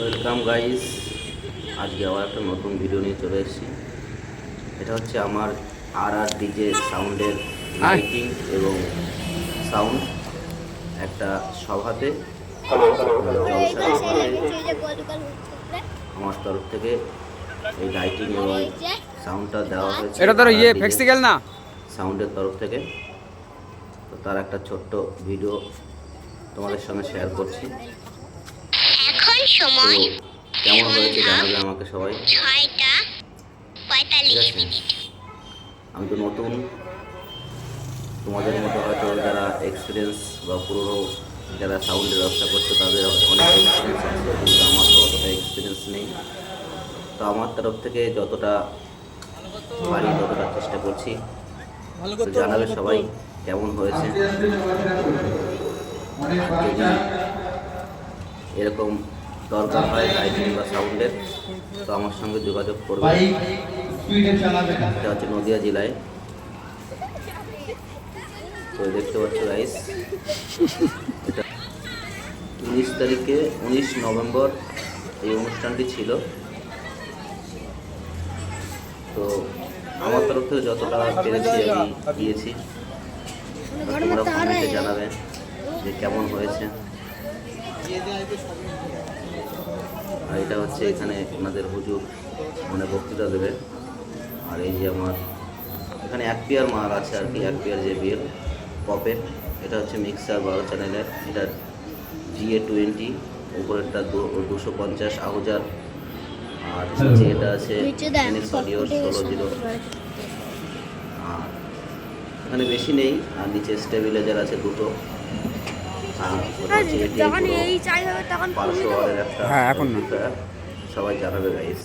Welcome guys. আজকে আবার একটা নতুন ভিডিও নিয়ে চলে এসেছি। এটা হচ্ছে আমার আর আর ডিজে সাউন্ডের লাইটিং এবং সাউন্ড একটা সভাতে। জলসা সভাতে আমার তরফ থেকে এই লাইটিং এবং সাউন্ডটা দেওয়া হয়েছে এটা তোর ইয়ে ফেক্সিক্যাল না? সাউন্ডের তরফ থেকে। তো তার একটা ছোট্ট ভিডিও তোমাদের সঙ্গে শেয়ার করছি। সময় কেমন হয়েছে জানাবে আমাকে সবাই? ছয়টা পঁয়তাল্লিশ মিনিট। আমি তো নতুন। তোমাদের মতো হয়তো যারা এক্সপিরিয়েন্স বা পুরনো যারা সাউন্ডের ব্যবসা করছে তাদের অনেক এক্সপিরিয়েন্স আছে কিন্তু আমার তো অতটা এক্সপিরিয়েন্স নেই। তো আমার তরফ থেকে যতটা পারি ততটা চেষ্টা করছি। জানাবে সবাই কেমন হয়েছে। এরকম দরকার হয় লাইটিং বা সাউন্ডের তো আমার সঙ্গে যোগাযোগ করবে। এটা হচ্ছে নদিয়া জেলায়। তো দেখতে পাচ্ছ এটা উনিশ তারিখে উনিশ নভেম্বর এই অনুষ্ঠানটি ছিল। তো আমার তরফ থেকে যতটা পেরেছি আমি দিয়েছি তোমরা কমেন্টে জানাবে যে কেমন হয়েছে। আর এটা হচ্ছে এখানে ওনাদের হুজুর মানে বক্তৃতা দেবে। আর এই যে আমার এখানে এক পেয়ার মাল আছে আর কি, এক পেয়ার যে বিয়ের পপের, এটা হচ্ছে মিক্সার বারো চ্যানেলের, এটা জিএ টোয়েন্টি উপরেরটা দুশো পঞ্চাশ, আহুজার। আর এটা আছে ষোলো জিরো। আর এখানে বেশি নেই, আর নিচে স্টেবিলাইজার আছে দুটো আর ওটা হচ্ছে ATM যখন এই চাই হবে তখন হ্যাঁ, এখন না। সবাই জানাবে গাইস